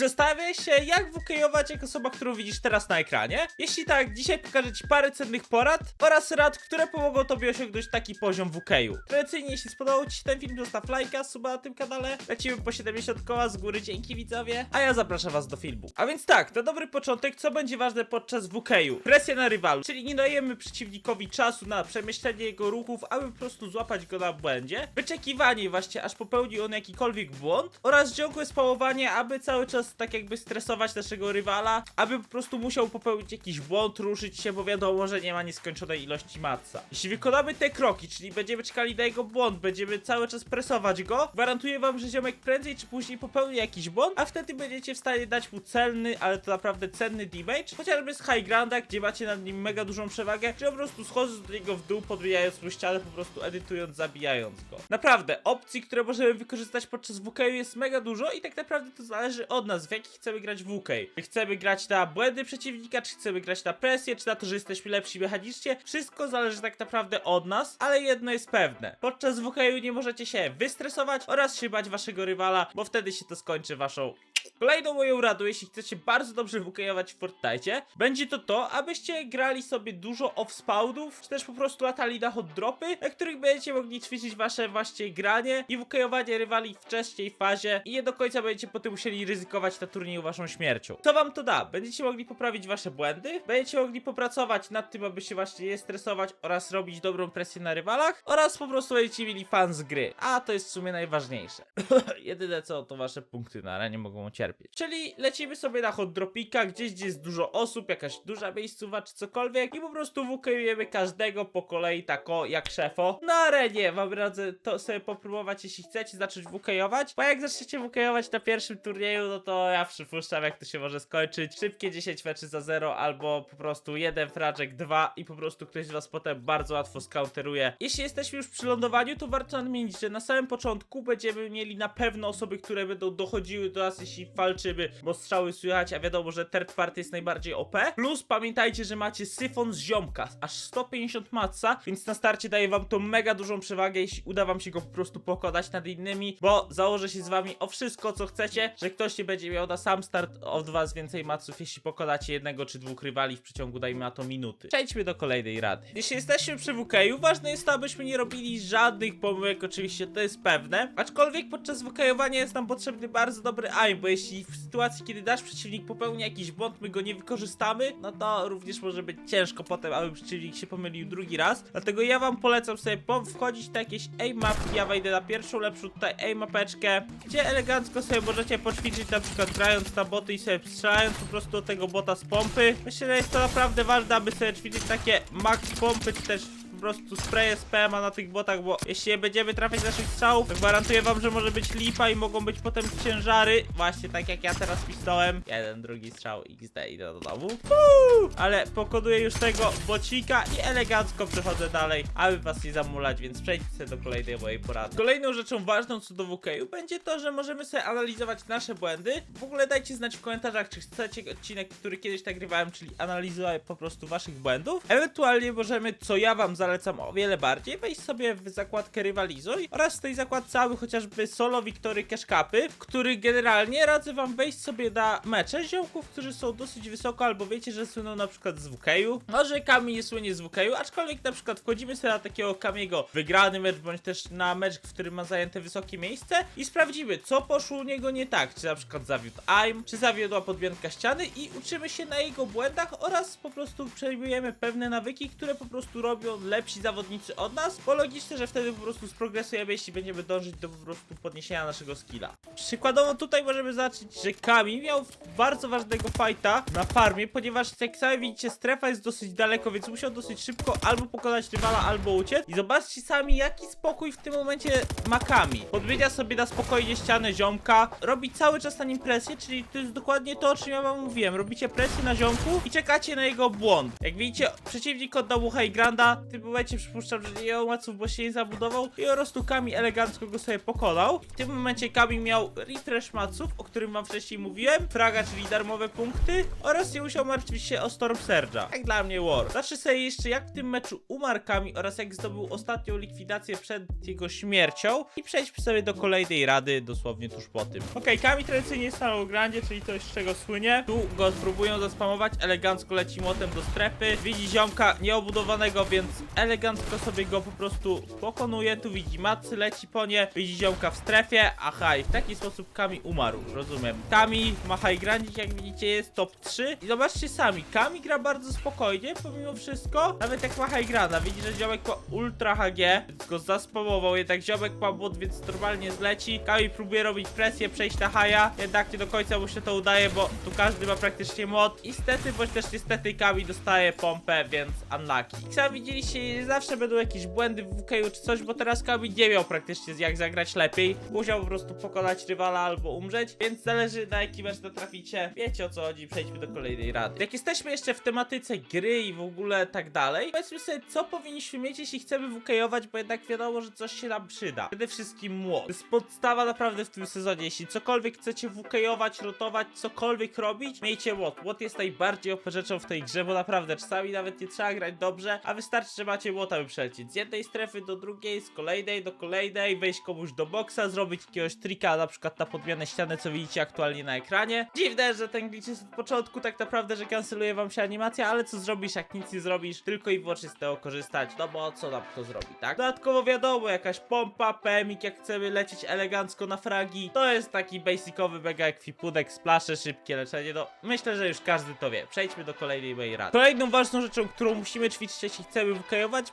Zastanawiaj się, jak wukejować jak osoba, którą widzisz teraz na ekranie? Jeśli tak, dzisiaj pokażę Ci parę cennych porad oraz rad, które pomogą Tobie osiągnąć taki poziom wukeju. Tradycyjnie, jeśli spodobał Ci się ten film, zostaw lajka, suba na tym kanale. Lecimy po 70 koła z góry, dzięki widzowie. A ja zapraszam Was do filmu. A więc tak, na dobry początek, co będzie ważne podczas wukeju? Presja na rywalu, czyli nie dajemy przeciwnikowi czasu na przemyślenie jego ruchów, aby po prostu złapać go na błędzie. Wyczekiwanie właśnie, aż popełni on jakikolwiek błąd oraz ciągłe spałowanie, aby cały czas tak jakby stresować naszego rywala, aby po prostu musiał popełnić jakiś błąd, ruszyć się, bo wiadomo, że nie ma nieskończonej ilości matca. Jeśli wykonamy te kroki, czyli będziemy czekali na jego błąd, będziemy cały czas presować go, gwarantuję wam, że ziomek prędzej czy później popełni jakiś błąd, a wtedy będziecie w stanie dać mu celny, ale to naprawdę cenny damage, chociażby z high grounda, gdzie macie nad nim mega dużą przewagę, czy po prostu schodząc do niego w dół, podbijając mu ścianę, po prostu edytując, zabijając go. Naprawdę, opcji, które możemy wykorzystać podczas WK jest mega dużo i tak naprawdę to zależy od nas, w jaki chcemy grać WK. Czy chcemy grać na błędy przeciwnika, czy chcemy grać na presję, czy na to, że jesteśmy lepsi mechanicznie. Wszystko zależy tak naprawdę od nas, ale jedno jest pewne. Podczas WK nie możecie się wystresować oraz się bać waszego rywala, bo wtedy się to skończy waszą Kolejną moją radą, jeśli chcecie bardzo dobrze wukejować w Fortnite, będzie to to, abyście grali sobie dużo off-spawnów, czy też po prostu latali na hot dropy, na których będziecie mogli ćwiczyć wasze właśnie granie i wukejowanie rywali w wcześniej fazie i nie do końca będziecie potem musieli ryzykować na turnieju waszą śmiercią. Co wam to da? Będziecie mogli poprawić wasze błędy, będziecie mogli popracować nad tym, aby się właśnie nie stresować oraz robić dobrą presję na rywalach oraz po prostu będziecie mieli fan z gry, a to jest w sumie najważniejsze. Jedyne co, to wasze punkty na arenie mogą Czyli lecimy sobie na hot dropika, gdzieś gdzie jest dużo osób, jakaś duża miejscowa czy cokolwiek i po prostu wukejujemy każdego po kolei tako jak szefo. Na arenie wam radzę to sobie popróbować, jeśli chcecie zacząć wukejować, bo jak zaczniecie wukejować na pierwszym turnieju, no to ja przypuszczam jak to się może skończyć. Szybkie 10 meczy za 0 albo po prostu jeden fraczek, dwa i po prostu ktoś z was potem bardzo łatwo skauteruje. Jeśli jesteśmy już przy lądowaniu, to warto nadmienić, że na samym początku będziemy mieli na pewno osoby, które będą dochodziły do nas, jeśli walczymy, bo strzały słychać, a wiadomo, że third party jest najbardziej OP. Plus pamiętajcie, że macie syfon z ziomka, aż 150 matca, więc na starcie daje wam to mega dużą przewagę, jeśli uda wam się go po prostu pokonać nad innymi, bo założę się z wami o wszystko, co chcecie, że ktoś nie będzie miał na sam start od was więcej maców, jeśli pokonacie jednego czy dwóch rywali w przeciągu, dajmy na to, minuty. Przejdźmy do kolejnej rady. Jeśli jesteśmy przy WK'u, ważne jest to, abyśmy nie robili żadnych pomyłek, oczywiście to jest pewne, aczkolwiek podczas WK'owania jest nam potrzebny bardzo dobry aim, bo jeśli w sytuacji, kiedy nasz przeciwnik popełni jakiś błąd, my go nie wykorzystamy, no to również może być ciężko potem, aby przeciwnik się pomylił drugi raz. Dlatego ja wam polecam sobie wchodzić na jakieś aim mapki. Ja wejdę na pierwszą lepszą tutaj aim mapeczkę, gdzie elegancko sobie możecie poćwiczyć na przykład grając na boty i sobie strzelając po prostu do tego bota z pompy. Myślę, że jest to naprawdę ważne, aby sobie ćwiczyć takie max pompy, czy też prostu spreje z PMA na tych botach, bo jeśli będziemy trafiać naszych strzałów, to gwarantuję wam, że może być lipa i mogą być potem ciężary. Właśnie tak jak ja teraz pistołem. Jeden, drugi strzał XD idę do domu. Uuu, ale pokonuję już tego bocika i elegancko przechodzę dalej, aby was nie zamulać, więc przejdźcie do kolejnej mojej porady. Kolejną rzeczą ważną co do WK'u będzie to, że możemy sobie analizować nasze błędy. W ogóle dajcie znać w komentarzach, czy chcecie odcinek, który kiedyś nagrywałem, czyli analizuję po prostu waszych błędów. Ewentualnie możemy, co ja wam zalecam o wiele bardziej, wejść sobie w zakładkę rywalizuj oraz w tej zakładce cały chociażby solo Victory Cash Cupy, w których generalnie radzę wam wejść sobie na mecze ziomków, którzy są dosyć wysoko, albo wiecie, że słyną na przykład z WK'u. Może Kami nie słynie z WK'u, aczkolwiek na przykład wchodzimy sobie na takiego Kamiego wygrany mecz, bądź też na mecz, w którym ma zajęte wysokie miejsce i sprawdzimy, co poszło u niego nie tak, czy na przykład zawiódł aim, czy zawiodła podmianka ściany i uczymy się na jego błędach oraz po prostu przejmujemy pewne nawyki, które po prostu robią lepsi zawodnicy od nas, bo logiczne, że wtedy po prostu sprogresujemy, jeśli będziemy dążyć do po prostu podniesienia naszego skilla. Przykładowo tutaj możemy zobaczyć, że Kami miał bardzo ważnego fighta na farmie, ponieważ jak sami widzicie, strefa jest dosyć daleko, więc musiał dosyć szybko albo pokonać rywala, albo uciec. I zobaczcie sami, jaki spokój w tym momencie ma Kami. Podbiega sobie na spokojnie ścianę ziomka, robi cały czas na nim presję, czyli to jest dokładnie to, o czym ja wam mówiłem. Robicie presję na ziomku i czekacie na jego błąd. Jak widzicie, przeciwnik oddał mu granda, tym momencie przypuszczam, że nie miał maców, bo się nie zabudował i po prostu Kami elegancko go sobie pokonał. W tym momencie Kami miał refresh maców, o którym wam wcześniej mówiłem, fraga, czyli darmowe punkty oraz nie musiał martwić się o Storm Surge'a. Jak dla mnie war. Zacznę sobie jeszcze jak w tym meczu umarł Kami oraz jak zdobył ostatnią likwidację przed jego śmiercią i przejdźmy sobie do kolejnej rady dosłownie tuż po tym. Okej, Kami tradycyjnie stanął grandzie, czyli coś z czego słynie. Tu go próbują zaspamować, elegancko leci młotem do strefy. Widzi ziomka nieobudowanego, więc elegancko sobie go po prostu pokonuje. Tu widzi matcy, leci po nie, widzi ziomka w strefie. Aha, i w taki sposób Kami umarł, rozumiem. Kami ma high grandzik, jak widzicie jest top 3. I zobaczcie sami, Kami gra bardzo spokojnie, pomimo wszystko. Nawet jak ma high granda, widzi, że ziomek ma ultra HG, więc go zaspamował, jednak ziomek ma bot, więc normalnie zleci. Kami próbuje robić presję, przejść na haja, jednak nie do końca mu się to udaje, bo tu każdy ma praktycznie mod. I stety, bądź też niestety Kami dostaje pompę, więc unlucky. Jak sami widzieliście, zawsze będą jakieś błędy w WKU czy coś, bo teraz Kami nie miał praktycznie jak zagrać lepiej. Musiał po prostu pokonać rywala albo umrzeć, więc zależy na jaki mecz natraficie. Wiecie o co chodzi, przejdźmy do kolejnej rady. Jak jesteśmy jeszcze w tematyce gry i w ogóle tak dalej, powiedzmy sobie, co powinniśmy mieć, jeśli chcemy WKOwać, bo jednak wiadomo, że coś się nam przyda. Przede wszystkim młot. To jest podstawa naprawdę w tym sezonie. Jeśli cokolwiek chcecie WKOwać, rotować, cokolwiek robić, miejcie młot. Młot jest najbardziej OP rzeczą w tej grze, bo naprawdę czasami nawet nie trzeba grać dobrze, a wystarczy, że macie młota by przelecieć z jednej strefy do drugiej, z kolejnej do kolejnej, wejść komuś do boksa, zrobić jakiegoś trika, na przykład na podmianę ściany, co widzicie aktualnie na ekranie. Dziwne, że ten glitch jest od początku tak naprawdę, że kanceluje wam się animacja, ale co zrobisz, jak nic nie zrobisz, tylko i wyłącznie z tego korzystać, no bo co nam to zrobi, tak? Dodatkowo wiadomo, jakaś pompa, PMik, jak chcemy lecieć elegancko na fragi, to jest taki basicowy mega ekwipunek, splasze, szybkie leczenie, no myślę, że już każdy to wie. Przejdźmy do kolejnej mojej rady. Kolejną ważną rzeczą, którą musimy ćwiczyć, jeśli chcemy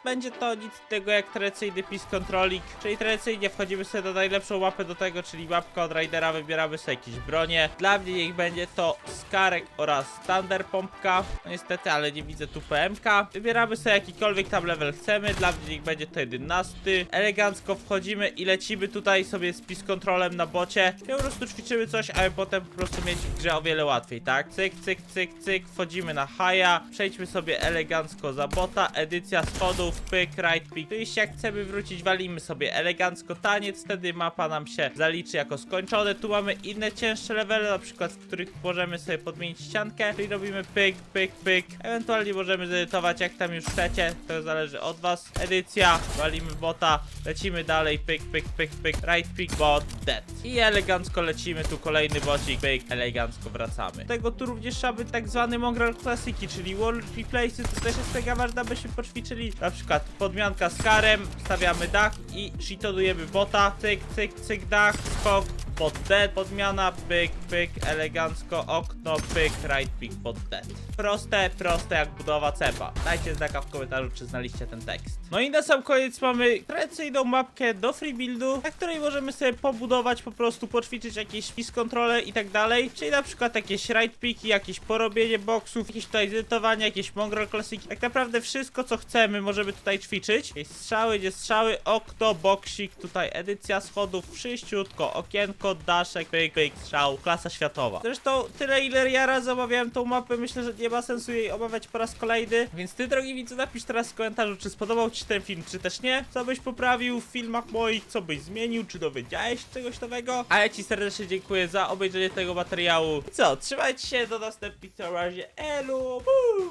będzie to nic tego jak tradycyjny piece controlling, czyli tradycyjnie wchodzimy sobie na najlepszą mapę do tego, czyli mapkę od Raidera, wybieramy sobie jakieś bronie. Dla mnie niech będzie to Skarek oraz Thunder Pompka. No niestety, ale nie widzę tu PMK. Wybieramy sobie jakikolwiek tam level chcemy, dla mnie niech będzie to 11. Elegancko wchodzimy i lecimy tutaj sobie z piece controlem na bocie. I po prostu ćwiczymy coś, aby potem po prostu mieć w grze o wiele łatwiej, tak? Cyk, cyk, cyk, cyk, wchodzimy na haja, przejdźmy sobie elegancko za bota, edycja schodów, pyk, right pick. Oczywiście jak chcemy wrócić, walimy sobie elegancko taniec, wtedy mapa nam się zaliczy jako skończone. Tu mamy inne cięższe levely, na przykład w których możemy sobie podmienić ściankę, czyli robimy pyk, pyk, pyk. Ewentualnie możemy zedytować jak tam już chcecie, to zależy od was. Edycja, walimy bota, lecimy dalej, pyk, pyk, pyk, pyk, right pick, bot, dead. I elegancko lecimy, tu kolejny bocik, pyk, elegancko wracamy. Do tego tu również trzeba tak zwany mongrel klasiki, czyli wall replaces, to też jest mega ważne, abyśmy poćwiczyli na przykład podmianka z karem, stawiamy dach i shitonujemy bota, cyk, cyk, cyk, dach, skok, bot dead, podmiana, pyk, pyk, elegancko, okno, pyk, right pick, bot dead. Proste, proste jak budowa cepa. Dajcie znaka w komentarzu, czy znaliście ten tekst. No i na sam koniec mamy tradycyjną mapkę do free buildu, na której możemy sobie pobudować, po prostu poćwiczyć jakieś piece controle i tak dalej, czyli na przykład jakieś right picki, jakieś porobienie boksów, jakieś tutaj zedytowanie, jakieś mongrel klasiki, tak naprawdę wszystko co chcemy możemy tutaj ćwiczyć. Jakieś strzały, gdzie strzały, okno, boksik, tutaj edycja schodów, wszyściutko, okienko, daszek, pyk, pyk, strzał, klasa światowa. Zresztą tyle ile ja raz omawiałem tą mapę, myślę, że nie ma sensu jej omawiać po raz kolejny, więc ty drogi widzu napisz teraz w komentarzu, czy spodobał ci się ten film, czy też nie, co byś poprawił w filmach moich, co byś zmienił, czy dowiedziałeś czegoś nowego, a ja ci serdecznie dziękuję za obejrzenie tego materiału. I co, trzymajcie się, do następnych, na razie, elu, buu!